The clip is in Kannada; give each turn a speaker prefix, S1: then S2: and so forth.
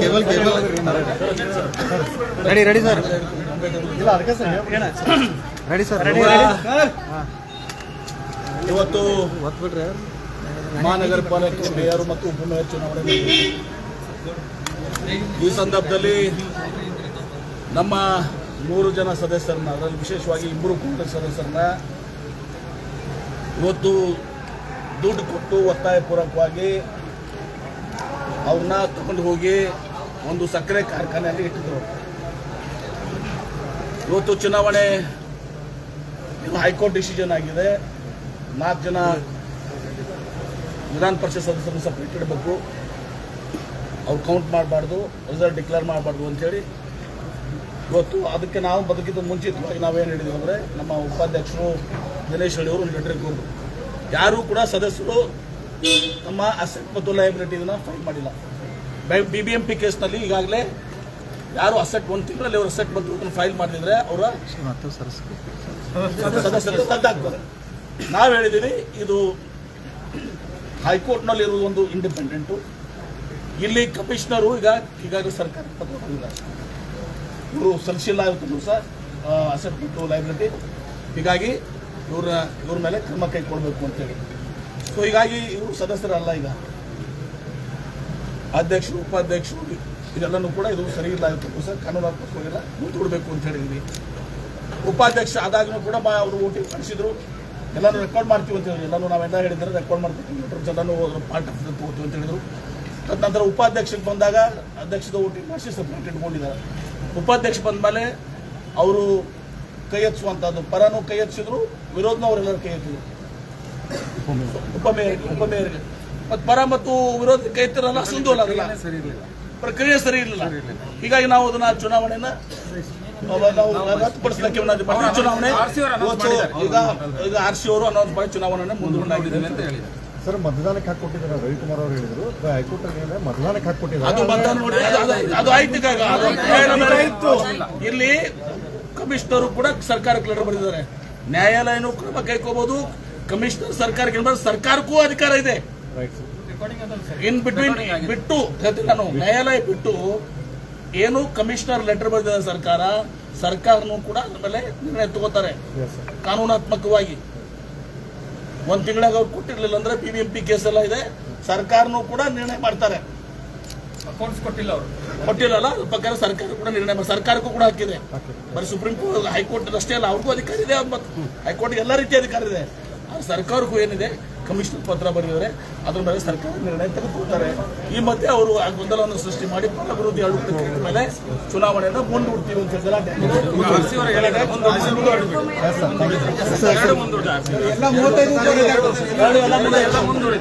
S1: Cable cable ready ready sir. ಇಲ್ಲ ಅದಕ್ಕೆ ಸರ್ ರೆಡಿ ಸರ್ ರೆಡಿ
S2: ಇವತ್ತು
S1: ಒತ್ಬಿಟ್ರೆ
S2: ಮಹಾನಗರ ಪಾಲಿಕೆ ಮೇಯರ್ ಮತ್ತು ಉಪಮೇಯರ್ ಚುನಾವಣೆ. ಈ ಸಂದರ್ಭದಲ್ಲಿ ನಮ್ಮ ಮೂರು ಜನ ಸದಸ್ಯರನ್ನ ಅದರಲ್ಲಿ ವಿಶೇಷವಾಗಿ ಇಬ್ಬರು ಕಾಂಗ್ರೆಸ್ ಸದಸ್ಯರನ್ನ ಇವತ್ತು ದುಡ್ಡು ಕೊಟ್ಟು ಒತ್ತಾಯಪೂರ್ವಕವಾಗಿ ಅವ್ರನ್ನ ತಗೊಂಡು ಹೋಗಿ ಒಂದು ಸಕ್ಕರೆ ಕಾರ್ಖಾನೆಯಲ್ಲಿ ಇಟ್ಟಿದ್ರು. ಇವತ್ತು ಚುನಾವಣೆ ಹೈಕೋರ್ಟ್ ಡಿಸಿಷನ್ ಆಗಿದೆ. ನಾಲ್ಕು ಜನ ವಿಧಾನ ಪರಿಷತ್ ಸದಸ್ಯರನ್ನು ಸ್ವಲ್ಪ ಇಟ್ಟಿಡಬೇಕು ಅವ್ರು ಕೌಂಟ್ ಮಾಡಬಾರ್ದು ರಿಸಲ್ಟ್ ಡಿಕ್ಲೇರ್ ಮಾಡಬಾರ್ದು ಅಂತೇಳಿ ಇವತ್ತು ಅದಕ್ಕೆ ನಾವು ಬದುಕಿದ ಮುಂಚಿತವಾಗಿ ನಾವೇನು ಹೇಳಿದ್ವಿ ಅಂದರೆ ನಮ್ಮ ಉಪಾಧ್ಯಕ್ಷರು ದಿನೇಶ್ ಹಳ್ಳಿಯವರು ಅವರು ಲೆಟರ್ ಕೊಡರು ಯಾರೂ ಕೂಡ ಸದಸ್ಯರು ನಮ್ಮ ಅಸೆಟ್ ಮತ್ತು ಲಯಬಿಲಿಟಿ ಫೈಲ್ ಮಾಡಿಲ್ಲ. ಬಿ ಬಿ ಎಂ ಪಿ ಕೇಸ್ನಲ್ಲಿ ಈಗಾಗಲೇ ಯಾರು ಅಸೆಟ್ ಒಂದು ತಿಂಗಳಲ್ಲಿ ಅವರು ಅಸೆಟ್ ಮತ್ತು ಫೈಲ್ ಮಾಡಿದ್ರೆ ಅವರ ಸದಸ್ಯರು ನಾವು ಹೇಳಿದ್ದೀವಿ ಇದು ಹೈಕೋರ್ಟ್ನಲ್ಲಿ ಇರುವುದು ಒಂದು ಇಂಡಿಪೆಂಡೆಂಟು ಇಲ್ಲಿ ಕಮಿಷನರು ಈಗ ಈಗಾಗಲೇ ಸರ್ಕಾರ ಪತ್ರ ಇವರು ಸಲ್ಲಿಸಿಲ್ಲ ಸರ್ ಅಸೆಟ್ ಮತ್ತು ಲಯಬಿಲಿಟಿ ಹೀಗಾಗಿ ಇವ್ರ ಇವ್ರ ಮೇಲೆ ಕ್ರಮ ಕೈಗೊಳ್ಬೇಕು ಅಂತೇಳಿ. ಸೊ ಹೀಗಾಗಿ ಇವರು ಸದಸ್ಯರಲ್ಲ ಈಗ. ಅಧ್ಯಕ್ಷರು, ಉಪಾಧ್ಯಕ್ಷರು, ಇದೆಲ್ಲನೂ ಕೂಡ ಇದು ಸರಿ ಇಲ್ಲ. ಇವತ್ತು ಸರ್ ಕಾನೂನಾತ್ಮಕವಾಗಿಲ್ಲ ಮುಂದೂಡಬೇಕು ಅಂತ ಹೇಳಿದ್ವಿ. ಉಪಾಧ್ಯಕ್ಷ ಆದಾಗಲೂ ಕೂಡ ಅವರು ಓಟಿಂಗ್ ಕಳಿಸಿದ್ರು. ಎಲ್ಲರೂ ರೆಕಾರ್ಡ್ ಮಾಡ್ತೀವಿ ಅಂತ ಹೇಳಿದ್ರು. ನಾವು ನಾವೆಲ್ಲ ಹೇಳಿದ್ರೆ ರೆಕಾರ್ಡ್ ಮಾಡ್ತೀವಿ. ಲೆಟರ್ಸ್ ಎಲ್ಲಾನು ಪಾರ್ಟ್ ಆಫ್ ಅಂತ ಹೇಳಿದ್ರು. ತದನಂತರ ಉಪಾಧ್ಯಕ್ಷಕ್ಕೆ ಬಂದಾಗ ಅಧ್ಯಕ್ಷದ ಓಟಿಂಗ್ ಮಾಡಿಸಿ ಸಪ್ರೇಟ್ ಇಟ್ಕೊಂಡಿದ್ದಾರೆ. ಉಪಾಧ್ಯಕ್ಷ ಬಂದಮೇಲೆ ಅವರು ಕೈ ಪರನು ಪರನೂ ಕೈ ಎಚ್ಚಿದ್ರು ವಿರೋಧನೂ ಅವರೆಲ್ಲರೂ ಕೈ ಎತ್ತಿದ್ರು ಉಪಮೇಯರ್ ಉಪಮೇಯರ್ಗೆ ಮತ್ತು ಪರ ಮತ್ತು ವಿರೋಧ ಕೈ ಎತ್ತಿರಲ್ಲ ಸುಂದೋಲ ಅದಲ್ಲ
S1: ಸರಿ ಇರಲಿಲ್ಲ
S2: ಪ್ರಕ್ರಿಯೆ ಸರಿ ಇರಲಿಲ್ಲ ಹೀಗಾಗಿ ನಾವು ಅದನ್ನ ಚುನಾವಣೆಯನ್ನ ರದ್ದುಪಡಿಸಲಿಕ್ಕೆ ಚುನಾವಣೆ ಈಗ ಈಗ ಆರ್ ಸಿ ಅವರು ಅನೌನ್ಸ್ ಮಾಡಿ ಚುನಾವಣೆ ಮುಂದೂಡಲಾಗಿದೆ ಅಂತ
S1: ಸರ್ ಮತದಾನಕ್ಕೆ ಹಾಕೊಟ್ಟಿದ್ದಾರೆ ರವಿಕುಮಾರ್ ಅವರು ಹೇಳಿದ್ರು ಹೈಕೋರ್ಟ್ ಅಲ್ಲಿ ಮತದಾನಕ್ಕೆ
S2: ಅದು ಮತದಾನ ನೋಡಿ ಅದು- ಆಯ್ತು ಇಲ್ಲಿ ಕಮಿಷನರು ಕೂಡ ಸರ್ಕಾರಕ್ಕೆ ಲೆಟರ್ ಬರೆದಿದ್ದಾರೆ. ನ್ಯಾಯಾಲಯನೂ ಕ್ರಮ ಕೈಕೋಬಹುದು ಕಮಿಷನರ್ ಸರ್ಕಾರಕ್ಕೆ? ಸರ್ಕಾರಕ್ಕೂ ಅಧಿಕಾರ ಇದೆ. ಇನ್ ಬಿಟ್ವೀನ್ ಬಿಟ್ಟು ನಾನು ನ್ಯಾಯಾಲಯ ಬಿಟ್ಟು ಏನು ಕಮಿಷನರ್ ಲೆಟರ್ ಬರೆದಿದೆ ಸರ್ಕಾರ ಸರ್ಕಾರನೂ ಕೂಡ ಅದ್ರ ಮೇಲೆ ನಿರ್ಣಯ ತಗೋತಾರೆ. ಕಾನೂನಾತ್ಮಕವಾಗಿ. ಒಂದ್ ತಿಂಗಳಾಗ ಅವ್ರು ಕೊಟ್ಟಿರ್ಲಿಲ್ಲ ಅಂದ್ರೆ B B M P case ಎಲ್ಲ ಇದೆ. ಸರ್ಕಾರನೂ ಕೂಡ ನಿರ್ಣಯ ಮಾಡ್ತಾರೆ.
S3: ಅಕೌಂಟ್ಸ್ ಕೊಟ್ಟಿಲ್ಲ ಅವರು.
S2: ಕೊಟ್ಟಿಲ್ಲ ಅದ್ರ ಪ್ರಕಾರ ಸರ್ಕಾರ ಕೂಡ ನಿರ್ಣಯ ಸರ್ಕಾರಕ್ಕೂ ಕೂಡ ಹಾಕಿದೆ. ಬರೀ ಸುಪ್ರೀಂ ಕೋರ್ಟ್ ಹೈಕೋರ್ಟ್ ಅಷ್ಟೇ ಅಲ್ಲ ಅವ್ರಿಗೂ ಅಧಿಕಾರ ಇದೆ ಮತ್ತು ಹೈಕೋರ್ಟ್ಗೆ ಎಲ್ಲ ರೀತಿಯ ಅಧಿಕಾರ ಇದೆ. ಸರ್ಕಾರಕ್ಕೂ ಏನಿದೆ? ಕಮಿಷನ್ ಪತ್ರ ಬರೆದಿದ್ದಾರೆ. ಅದ್ರ ಮೇಲೆ ಸರ್ಕಾರ ನಿರ್ಣಯ ತೆಗೆದುಕೊಳ್ತಾರೆ. ಈ ಮಧ್ಯೆ ಅವರು ಆ ಗೊಂದಲವನ್ನು ಸೃಷ್ಟಿ ಮಾಡಿ ಪರ ವಿರೋಧಿ ಆಡಳಿತ ಮೇಲೆ ಚುನಾವಣೆಯನ್ನು ಮುಂದೂಡ್ತೀವಿ ಅಂತ ಮುಂದೂಡಿ.